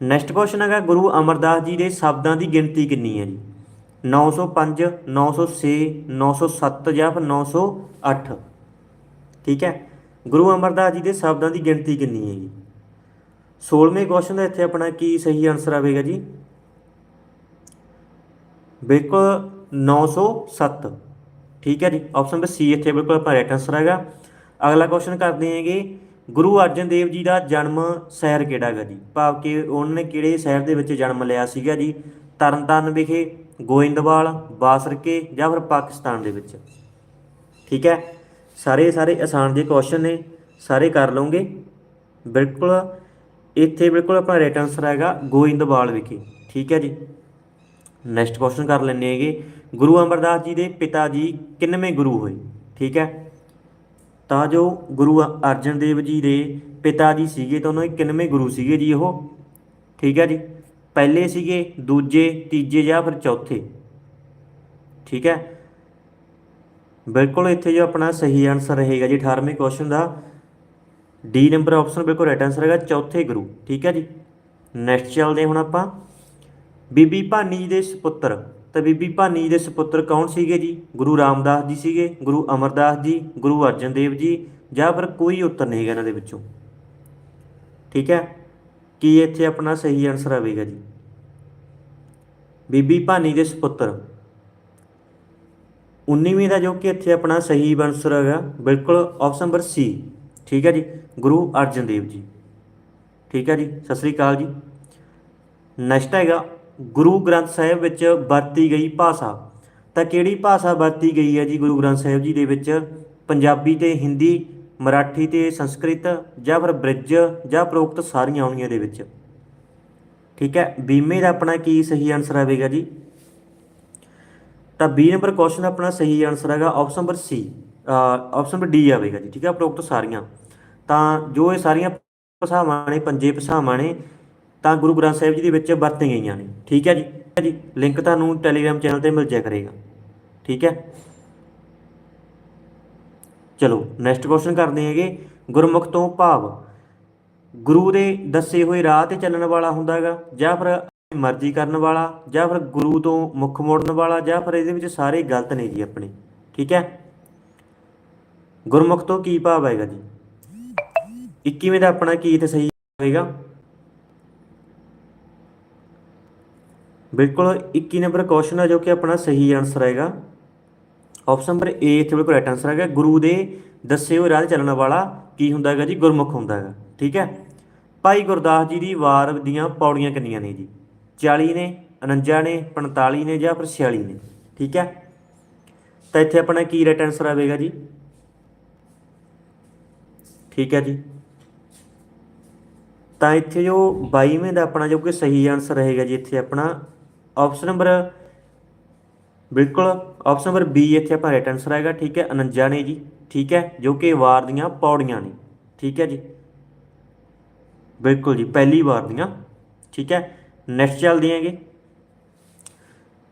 ਨੈਕਸਟ ਕੁਐਸਚਨ ਹੈਗਾ, ਗੁਰੂ ਅਮਰਦਾਸ ਜੀ ਦੇ ਸ਼ਬਦਾਂ ਦੀ ਗਿਣਤੀ ਕਿੰਨੀ ਹੈ ਜੀ? 905 906 907 ਜਾਂ ਫਿਰ 908 ਠੀਕ ਹੈ? ਗੁਰੂ ਅਮਰਦਾਸ ਜੀ ਦੇ ਸ਼ਬਦਾਂ ਦੀ ਗਿਣਤੀ ਕਿੰਨੀ ਹੈ ਜੀ? 16ਵੇਂ ਕੁਐਸਚਨ ਦਾ ਇੱਥੇ ਆਪਣਾ ਕੀ ਸਹੀ ਆਨਸਰ ਆਵੇਗਾ ਜੀ? ਬਿਲਕੁਲ 907 ਠੀਕ ਹੈ ਜੀ? ਆਪਸ਼ਨ ਨੰਬਰ ਸੀ ਇੱਥੇ ਬਿਲਕੁਲ ਆਪਣਾ ਰਾਈਟ ਆਨਸਰ ਹੈਗਾ। ਅਗਲਾ ਕੁਐਸਚਨ ਕਰਦੇ ਹੈਗੇ ਗੁਰੂ ਅਰਜਨ ਦੇਵ ਜੀ ਦਾ ਜਨਮ ਸ਼ਹਿਰ ਕਿਹੜਾ ਗਾ ਜੀ? ਭਾਵ ਕਿ ਉਹਨਾਂ ਨੇ ਕਿਹੜੇ ਸ਼ਹਿਰ ਦੇ ਵਿੱਚ ਜਨਮ ਲਿਆ ਸੀਗਾ ਜੀ? ਤਰਨਤਾਰਨ ਵਿਖੇ, ਗੋਇੰਦਵਾਲ, ਬਾਸਰਕੇ ਜਾਂ ਫਿਰ ਪਾਕਿਸਤਾਨ ਦੇ ਵਿੱਚ? ਠੀਕ ਹੈ? ਸਾਰੇ ਸਾਰੇ ਆਸਾਨ ਜਿਹੇ ਕੁਐਸਚਨ ਨੇ, ਸਾਰੇ ਕਰ ਲਓਗੇ। ਬਿਲਕੁਲ, ਇੱਥੇ ਬਿਲਕੁਲ ਆਪਣਾ ਰਾਈਟ ਆਨਸਰ ਹੈਗਾ ਗੋਇੰਦਵਾਲ ਵਿਖੇ। ਠੀਕ ਹੈ ਜੀ? ਨੈਕਸਟ ਕੁਐਸਚਨ ਕਰ ਲੈਂਦੇ ਹੈਗੇ। ਗੁਰੂ ਅਮਰਦਾਸ ਜੀ ਦੇ ਪਿਤਾ ਜੀ ਕਿੰਨਵੇਂ ਗੁਰੂ ਹੋਏ? ਠੀਕ ਹੈ? ਤਾਂ ਜੋ ਗੁਰੂ ਅਰਜਨ ਦੇਵ ਜੀ ਦੇ ਪਿਤਾ ਜੀ ਸੀਗੇ ਤਾਂ ਉਹਨਾਂ ਦੇ ਕਿੰਨਵੇਂ ਗੁਰੂ ਸੀਗੇ ਜੀ ਉਹ? ਠੀਕ ਹੈ ਜੀ। ਪਹਿਲੇ ਸੀਗੇ, ਦੂਜੇ, ਤੀਜੇ ਜਾਂ ਫਿਰ ਚੌਥੇ? ਠੀਕ ਹੈ। ਬਿਲਕੁਲ ਇੱਥੇ ਜੋ ਆਪਣਾ ਸਹੀ ਆਨਸਰ ਰਹੇਗਾ ਜੀ 18ਵੇਂ ਕੁਐਸਚਨ ਦਾ। ਡੀ ਨੰਬਰ ਆਪਸ਼ਨ ਬਿਲਕੁਲ ਰਾਈਟ ਆਨਸਰ ਹੈਗਾ, ਚੌਥੇ ਗੁਰੂ। ਠੀਕ ਹੈ ਜੀ। ਨੈਕਸਟ ਚੱਲਦੇ ਹੁਣ ਆਪਾਂ। ਬੀਬੀ ਭਾਨੀ ਜੀ ਦੇ ਸੁਪੁੱਤਰ। ਤਾਂ ਬੀਬੀ ਭਾਨੀ ਜੀ ਦੇ ਸੁਪੁੱਤਰ ਕੌਣ ਸੀਗੇ ਜੀ? ਗੁਰੂ ਰਾਮਦਾਸ ਜੀ ਸੀਗੇ, ਗੁਰੂ ਅਮਰਦਾਸ ਜੀ, ਗੁਰੂ ਅਰਜਨ ਦੇਵ ਜੀ, ਜਾਂ ਫਿਰ ਕੋਈ ਉੱਤਰ ਨਹੀਂ ਹੈਗਾ ਇਹਨਾਂ ਦੇ ਵਿੱਚੋਂ? ਠੀਕ ਹੈ? ਕੀ ਇੱਥੇ ਆਪਣਾ ਸਹੀ ਆਨਸਰ ਆਵੇਗਾ ਜੀ? ਬੀਬੀ ਭਾਨੀ ਦੇ ਸੁਪੁੱਤਰ। 19ਵੀਂ ਦਾ ਜੋ ਕਿ ਇੱਥੇ ਆਪਣਾ ਸਹੀ ਆਨਸਰ ਹੈਗਾ, ਬਿਲਕੁਲ ਆਪਸ਼ਨ ਨੰਬਰ ਸੀ ਠੀਕ ਹੈ ਜੀ? ਗੁਰੂ ਅਰਜਨ ਦੇਵ ਜੀ। ਠੀਕ ਹੈ ਜੀ? ਸਤਿ ਸ੍ਰੀ ਅਕਾਲ ਜੀ। ਨੈਕਸਟ ਹੈਗਾ ਗੁਰੂ ਗ੍ਰੰਥ ਸਾਹਿਬ ਵਿੱਚ ਵਰਤੀ ਗਈ ਭਾਸ਼ਾ। ਤਾਂ ਕਿਹੜੀ ਭਾਸ਼ਾ ਵਰਤੀ ਗਈ ਹੈ ਜੀ ਗੁਰੂ ਗ੍ਰੰਥ ਸਾਹਿਬ ਜੀ ਦੇ ਵਿੱਚ? ਪੰਜਾਬੀ ਤੇ ਹਿੰਦੀ, ਮਰਾਠੀ ਤੇ ਸੰਸਕ੍ਰਿਤ ਜਾਂ ਫਿਰ ਬ੍ਰਿਜ ਜਾਂ ਪ੍ਰੋਕਤ ਸਾਰੀਆਂ ਆਉਣੀਆਂ ਦੇ ਵਿੱਚ। ਠੀਕ ਹੈ, ਬੀਮੇ ਦਾ ਆਪਣਾ ਕੀ ਸਹੀ ਆਨਸਰ ਆਵੇਗਾ ਜੀ? ਤਾਂ 20 ਨੰਬਰ ਕੁਐਸਚਨ ਆਪਣਾ ਸਹੀ ਆਨਸਰ ਹੈਗਾ option number C option number D ਆਵੇਗਾ ਜੀ, ਠੀਕ ਹੈ ਉਪਰੋਕਤ ਸਾਰੀਆਂ। ਤਾਂ ਜੋ ਇਹ ਸਾਰੀਆਂ ਭਾਸ਼ਾਵਾਂ ਨੇ, ਪੰਜੇ ਭਾਸ਼ਾਵਾਂ ਨੇ ਤਾਂ ਗੁਰੂ ਗ੍ਰੰਥ ਸਾਹਿਬ ਜੀ ਦੇ ਵਿੱਚ ਵਰਤੀਆਂ ਗਈਆਂ ਨੇ। ਠੀਕ ਹੈ ਜੀ? ਜੀ ਲਿੰਕ ਤੁਹਾਨੂੰ ਟੈਲੀਗ੍ਰਾਮ ਚੈਨਲ ਤੇ ਮਿਲ ਜਾਇਆ ਕਰੇਗਾ। ਠੀਕ ਹੈ? ਚਲੋ ਨੈਕਸਟ ਕੁਐਸਚਨ ਕਰਦੇ ਹੈਗੇ। ਗੁਰਮੁਖ ਤੋਂ ਭਾਵ। ਗੁਰੂ ਦੇ ਦੱਸੇ ਹੋਏ ਰਾਹ ਤੇ ਚੱਲਣ ਵਾਲਾ ਹੁੰਦਾ ਹੈਗਾ, ਜਾਂ ਫਿਰ ਮਰਜ਼ੀ ਕਰਨ ਵਾਲਾ, ਜਾਂ ਫਿਰ ਗੁਰੂ ਤੋਂ ਮੁੱਖ ਮੋੜਨ ਵਾਲਾ, ਜਾਂ ਫਿਰ ਇਹਦੇ ਵਿੱਚ ਸਾਰੇ ਗਲਤ ਨੇ ਜੀ ਆਪਣੇ। ਠੀਕ ਹੈ? ਗੁਰਮੁਖ ਤੋਂ ਕੀ ਭਾਵ ਹੈਗਾ ਜੀ? 21ਵੇਂ ਦਾ ਆਪਣਾ ਕੀ ਇੱਥੇ ਸਹੀ ਹੋਵੇਗਾ ਬਿਲਕੁਲ 21 ਨੰਬਰ ਕੁਐਸਚਨ ਹੈ ਜੋ ਕਿ ਆਪਣਾ ਸਹੀ ਆਨਸਰ ਹੈਗਾ ਆਪਸ਼ਨ ਨੰਬਰ ਏ ਇੱਥੇ ਬਿਲਕੁਲ ਰਾਈਟ ਆਨਸਰ ਹੈਗਾ ਗੁਰੂ ਦੇ ਦੱਸੇ ਹੋਏ ਰਾਹ ਚੱਲਣ ਵਾਲਾ ਕੀ ਹੁੰਦਾ ਹੈਗਾ ਜੀ? ਗੁਰਮੁਖ ਹੁੰਦਾ ਹੈਗਾ, ਠੀਕ ਹੈ? ਭਾਈ ਗੁਰਦਾਸ ਜੀ ਦੀ ਵਾਰ ਦੀਆਂ ਪੌੜੀਆਂ ਕਿੰਨੀਆਂ ਨੇ ਜੀ? 40 ਨੇ 49 ਨੇ 45 ਨੇ ਜਾਂ ਫਿਰ 46 ਨੇ? ਠੀਕ ਹੈ? ਤਾਂ ਇੱਥੇ ਆਪਣਾ ਕੀ ਰਾਈਟ ਆਨਸਰ ਆਵੇਗਾ ਜੀ? ਠੀਕ ਹੈ ਜੀ? ਤਾਂ ਇੱਥੇ ਜੋ 22ਵੇਂ ਦਾ ਆਪਣਾ ਜੋ ਕਿ ਸਹੀ ਆਨਸਰ ਰਹੇਗਾ ਜੀ, ਇੱਥੇ ਆਪਣਾ ਆਪਸ਼ਨ ਨੰਬਰ ਬਿਲਕੁਲ ਆਪਸ਼ਨ ਨੰਬਰ ਬੀ ਇੱਥੇ ਆਪਾਂ ਰਾਈਟ ਆਨਸਰ ਆਏਗਾ, ਠੀਕ ਹੈ 49 ਨੇ ਜੀ, ਠੀਕ ਹੈ, ਜੋ ਕਿ ਵਾਰ ਦੀਆਂ ਪੌੜੀਆਂ ਨੇ, ਠੀਕ ਹੈ ਜੀ। ਬਿਲਕੁਲ ਜੀ, ਪਹਿਲੀ ਵਾਰ ਦੀਆਂ, ਠੀਕ ਹੈ ਨੈਕਸਟ ਚੱਲਦੇ ਆਂਗੇ